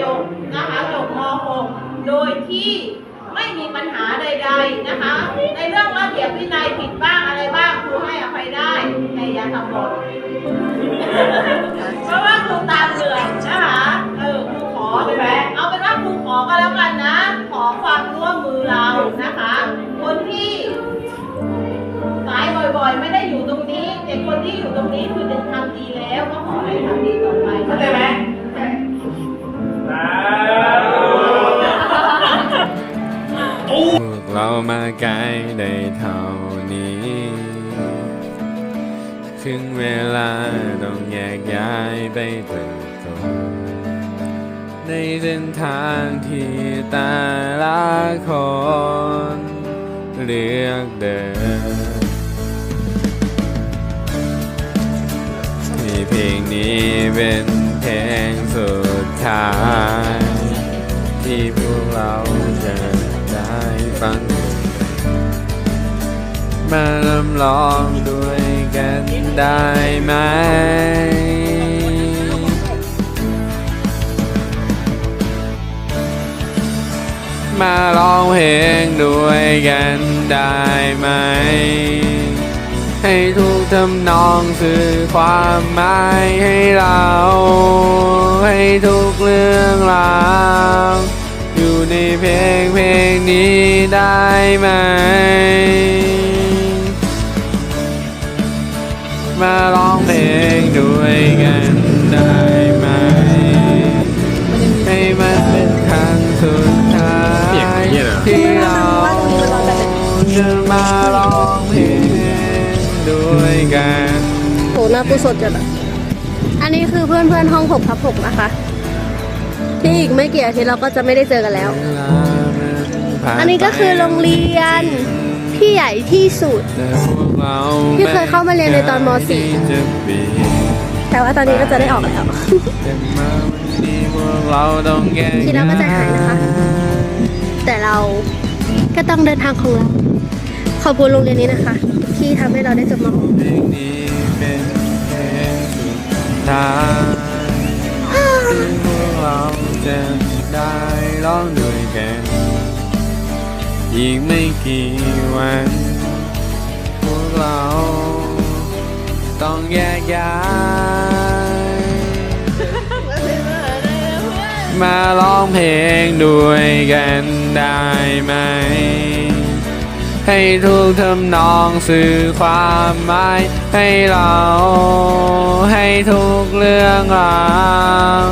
จบนะคะจบม .6 โดยที่ไม่มีปัญหาใด ๆนะคะ ในเรื่องระเบียบวินัยผิดบ้างอะไรบ้างครูให้อภัยได้แต่อย่าทำบ่อยเพราะว่าครูตามเรือนะคะเออครูขอใช่ไหมเอาเป็นว่าครูขอก็แล้วกันนะ ขอความร่วมมือเรานะคะ คนที่สายบ่อยๆ ไม่ได้อยู่ตรงนี้แต่คนที่อยู่ตรงนี้คือจะทำดีแล้วก็ขอให้ทำดี เรามาไกลได้เท่านี้ ถึงเวลาต้องแยกย้ายไปเติบโตในเส้นทางที่แต่ละคนเลือกเดินที่เพลงนี้เป็นเพลงสุดท้าย ที่พวกเราจะได้ฟัง มาลำลองด้วยกันได้ไหม มาร้องเพลงด้วยกันได้ไหม ให้ทุกทำนองสื่อความหมายให้เรา ให้ทุกเรื่องราวอยู่ในเพลงเพลงนี้ได้ไหม มาร้องเพลงด้วยกันได้ไหมให้มันเป็นครั้งสุดท้ายที่เราจะมาร้องเพลงด้วยกันโหหน้าปูสดจัดอะอันนี้คือเพื่อนเพื่อนห้องหกทับหกนะคะ ที่อีกไม่กี่อาทิตย์เราก็จะไม่ได้เจอกันแล้ว อันนี้ก็คือโรงเรียน ที่ใหญ่ที่สุด ที่เคยเข้ามาเรียนในตอนม .4 แต่ว่าตอนนี้ก็จะได้ออกแล้วที่เราก็ใจหายนะคะ แต่เราก็ต้องเดินทางของเราขอบคุณโรงเรียนนี้นะคะ ที่ทำให้เราได้จบม .6 เพลงนี้เป็นเพลงสุดท้ายที่พวกเราจะได้ร้องด้วยกัน อีกไม่กี่วันพวกเราต้องแยกย้ายมาร้องเพลงด้วยกันได้ไหม ให้ทุกทำนองสื่อความหมายให้เรา ให้ทุกเรื่องราว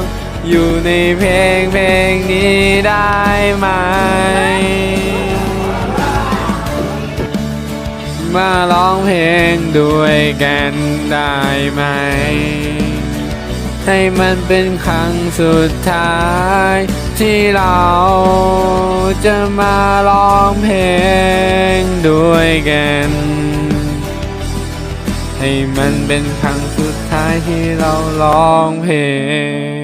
อยู่ในเพลงเพลงนี้ได้ไหม มาร้องเพลงด้วยกันได้ไหม ให้มันเป็นครั้งสุดท้าย ที่เราจะมาร้องเพลงด้วยกันให้มันเป็นครั้งสุดท้ายที่เราร้องเพลง